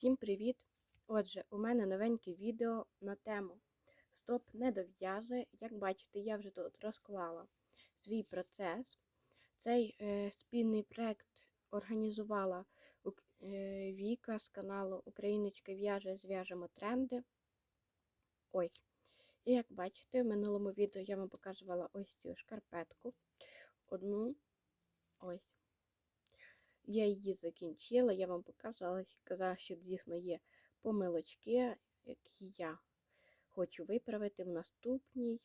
Всім привіт! Отже, у мене новеньке відео на тему Стоп не дов'яже. Як бачите, я вже тут розклала свій процес. Цей е, спільний проект організувала е, Віка з каналу Україночка в'яже зв'яжемо тренди. Ось. І як бачите, в минулому відео я вам показувала ось цю шкарпетку. Одну ось. Я її закінчила, я вам показала, казала, що, звісно, є помилочки, які я хочу виправити в наступній.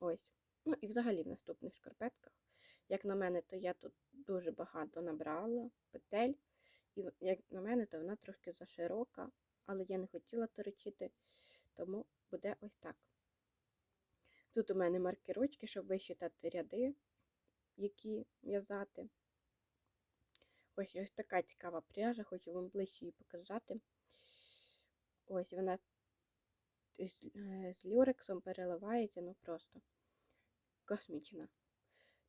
Ось. Ну і взагалі в наступних шкарпетках. Як на мене, то я тут дуже багато набрала петель. І як на мене, то вона трошки заширока, але я не хотіла торочити, тому буде ось так. Тут у мене маркерочки, щоб висчитати ряди, які в'язати. Ось ось така цікава пряжа, хочу вам ближче її показати. Ось вона з, е, з люрексом переливається, ну просто космічна.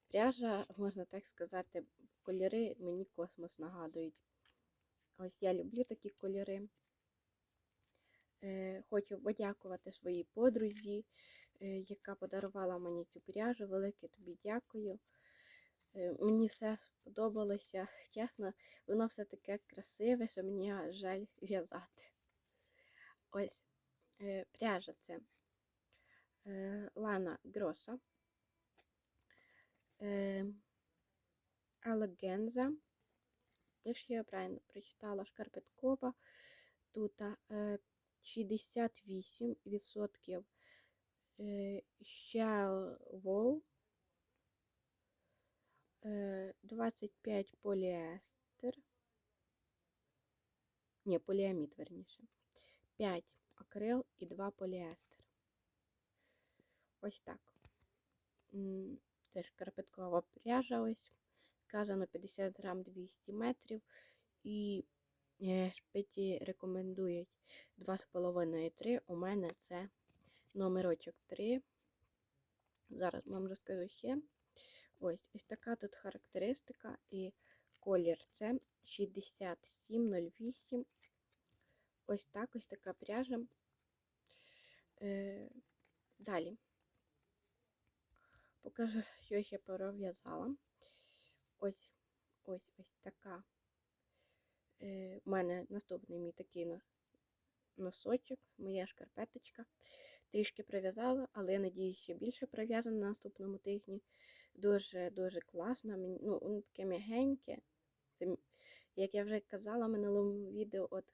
Пряжа, можна так сказати, кольори мені космос нагадують. Ось я люблю такі кольори. Е, Хочу подякувати своїй подрузі, е, яка подарувала мені цю пряжу. Велике тобі дякую. Е, Мені все сподобалося. Чесно, воно все таке красиве, що мені жаль в'язати. Ось е, пряжа це е, Лана Гроса. Алагенза. Якщо я правильно прочитала, шкарпеткова. Тут е, 68% е, Shell Е, 25 поліестер. Ні, поліамід, верніше. 5 акрил і 2 поліестер. Ось так. Це шкарпеткова пряжа ось. Сказано 50 грам 200 метрів. І е, шпиці рекомендують 2,5-3. У мене це номерочок 3. Зараз вам розкажу ще. Ось ось така тут характеристика і колір це 6708. Ось так, ось така пряжа. Е, далі. Покажу, що ще пров'язала. Ось ось ось така. Е, у мене наступний мій такий но- носочок, моя шкарпеточка. Трішки пров'язала, але я надіюсь, що більше пров'язана на наступному тижні. Дуже-дуже класно. Мені, ну, воно таке м'ягеньке. Це, як я вже казала в минулому відео, от,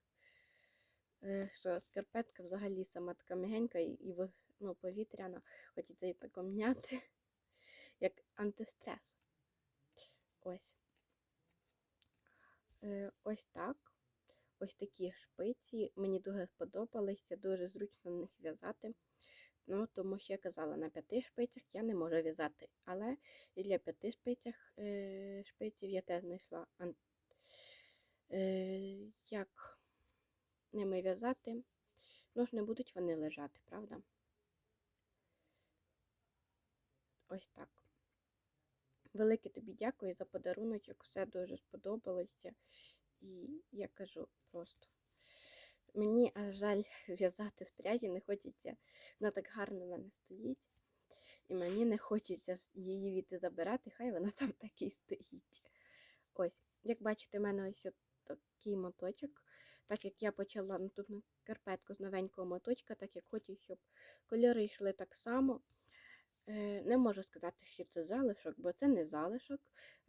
е, що скарпетка взагалі сама така м'ягенька і, ну, повітряна, хочеться її тако м'яти, як антистрес. Ось. Е, ось так. Ось такі шпиці. Мені дуже сподобалися, дуже зручно на них в'язати. Ну, тому що я казала, на п'яти шпицях я не можу в'язати. Але і для п'яти шпицях, е, шпиців я теж знайшла, е, як ними в'язати. Ну ж не будуть вони лежати, правда? Ось так. Велике тобі дякую за подаруночок, все дуже сподобалося. І я кажу просто. Мені аж жаль в'язати з не хочеться. Вона так гарно в мене стоїть. І мені не хочеться її віти забирати, хай вона там так і стоїть. Ось, як бачите, в мене ось такий моточок. Так як я почала наступну карпетку з новенького моточка, так як хочу, щоб кольори йшли так само. Е, Не можу сказати, що це залишок, бо це не залишок.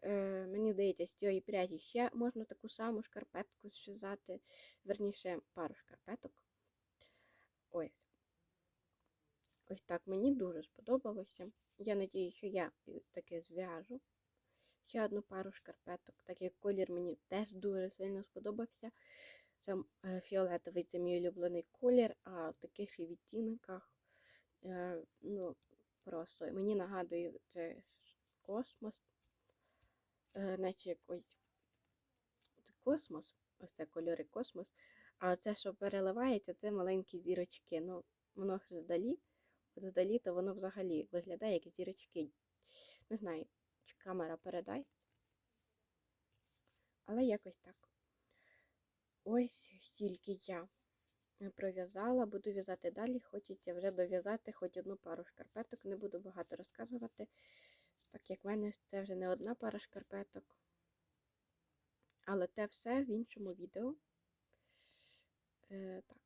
Е, Мені здається, з цієї пряжі ще можна таку саму шкарпетку зв'язати, верніше пару шкарпеток. Ось. Ось так мені дуже сподобалося. Я надію, що я і таки зв'яжу ще одну пару шкарпеток, так як колір мені теж дуже сильно сподобався. Це е, фіолетовий це мій улюблений колір, а в таких і відтінках. ну, просто мені нагадує це космос. Е, наче якось космос, ось це кольори космос. А це, що переливається, це маленькі зірочки. Ну, воно ж здалі, здалі, то воно взагалі виглядає як зірочки. Не знаю, чи камера передай. Але якось так. ось стільки я пров'язала, буду в'язати далі. Хочеться вже дов'язати хоч одну пару шкарпеток. Не буду багато розказувати, так як в мене це вже не одна пара шкарпеток. Але те все в іншому відео. Е, так.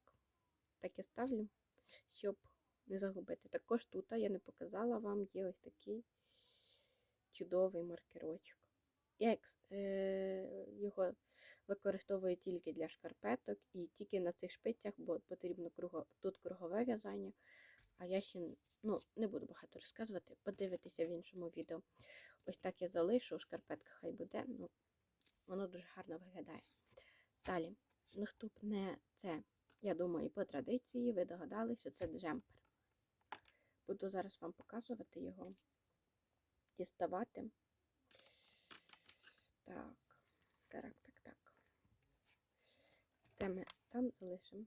Так я ставлю, щоб не загубити. Також тут я не показала вам, є ось такий чудовий маркерочок. Екс- е, його використовую тільки для шкарпеток і тільки на цих шпицях, бо потрібно круго, тут кругове в'язання. А я ще ну, не буду багато розказувати, подивитися в іншому відео. Ось так я залишу, шкарпетка хай буде, ну, воно дуже гарно виглядає. Далі, наступне це, я думаю, по традиції ви догадалися, це джемпер. Буду зараз вам показувати його, діставати. Так, так, так, так. Це ми там залишимо.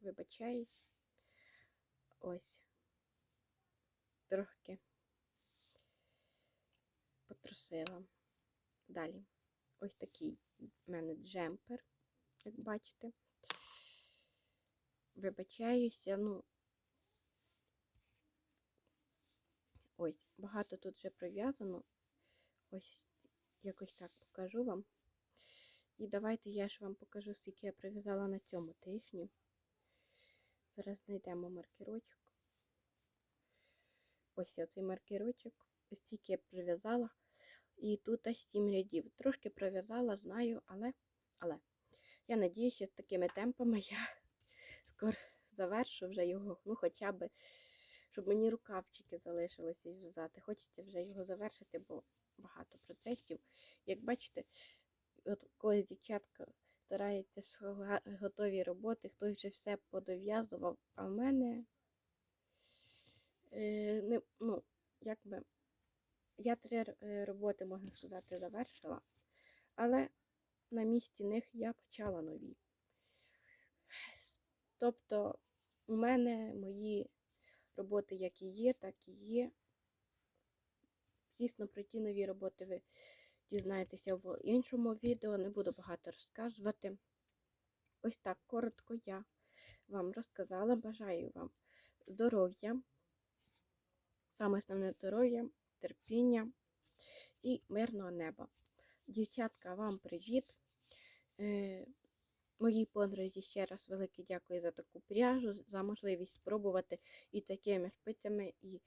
Вибачай. Ось. Трохи потрусила. Далі. Ось такий в мене джемпер, як бачите. Вибачаюся, ну. Ось, багато тут вже прив'язано. Ось якось так покажу вам. І давайте я ж вам покажу, скільки я прив'язала на цьому тижні. Зараз знайдемо маркерочок. Ось оцей маркерочок. Ось стільки я прив'язала. І тут аж 7 рядів. Трошки пров'язала, знаю, але, але я надіюся, з такими темпами я скоро завершу вже його. Ну, хоча б, щоб мені рукавчики залишилося в'язати. Хочеться вже його завершити, бо багато процесів. Як бачите, когось дівчатка старається готові роботи, хтось вже все подов'язував, а в мене е, не, ну, якби я три е, роботи, можна сказати, завершила, але на місці них я почала нові. Тобто у мене мої роботи як і є, так і є. Звісно, про ті нові роботи ви дізнаєтеся в іншому відео, не буду багато розказувати. Ось так коротко я вам розказала. Бажаю вам здоров'я, саме основне здоров'я, терпіння і мирного неба. Дівчатка, вам привіт! Е, Моїй подрузі ще раз велике дякую за таку пряжу, за можливість спробувати і такими шпицями, і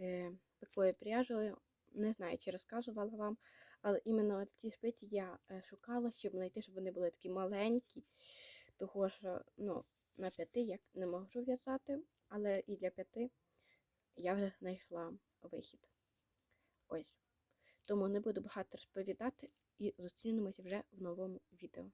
е, такою пряжею. Не знаю, чи розказувала вам, але іменно ці шпиці я е, шукала, щоб знайти, щоб вони були такі маленькі. Того що ну, на п'яти я не можу в'язати, але і для п'яти я вже знайшла вихід. Ось. Тому не буду багато розповідати і зустрінемося вже в новому відео.